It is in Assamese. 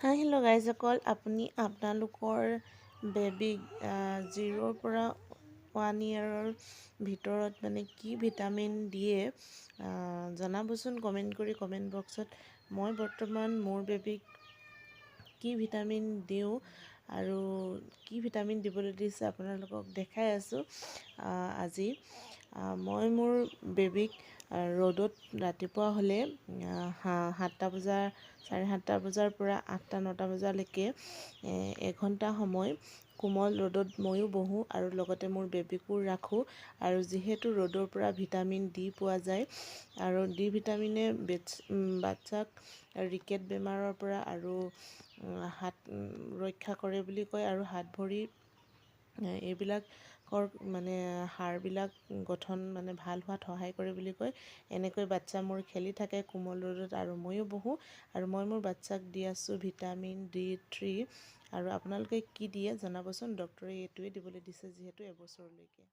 হাই হেল্ল' গাইজসকল আপুনি আপোনালোকৰ বেবীক জিৰ'ৰ পৰা ওৱান ইয়েৰৰ ভিতৰত মানে কি ভিটামিন দিয়ে জনাবচোন কমেণ্ট কৰি কমেণ্ট বক্সত মই বৰ্তমান মোৰ বেবীক কি ভিটামিন দিওঁ আৰু কি ভিটামিন দিবলৈ দিছে আপোনালোকক দেখাই আছোঁ আজি। মই মোৰ বেবীক ৰ'দত ৰাতিপুৱা হ'লে সাতটা বজাৰ চাৰে সাতটা বজাৰ পৰা আঠটা নটা বজালৈকে এঘণ্টা সময় কোমল ৰ'দত ময়ো বহোঁ আৰু লগতে মোৰ বেবীকো ৰাখোঁ। আৰু যিহেতু ৰ'দৰ পৰা ভিটামিন ডি পোৱা যায় আৰু ডি ভিটামিনে বাচ্ছাক ৰিকেট বেমাৰৰ পৰা আৰু হাত ৰক্ষা কৰে বুলি কয় আৰু হাত ভৰি এইবিলাকৰ মানে হাড়বিলাক গঠন মানে ভাল হোৱাত সহায় কৰে বুলি কয়। এনেকৈ বাচ্ছা মোৰ খেলি থাকে কোমল ৰ'দত আৰু ময়ো বহোঁ। আৰু মই মোৰ বাচ্ছাক দি আছোঁ ভিটামিন ডি থ্ৰী। আৰু আপোনালোকে কি দিয়ে জনাবচোন ডক্টৰে এইটোৱে দিবলৈ দিছে যিহেতু এবছৰলৈকে।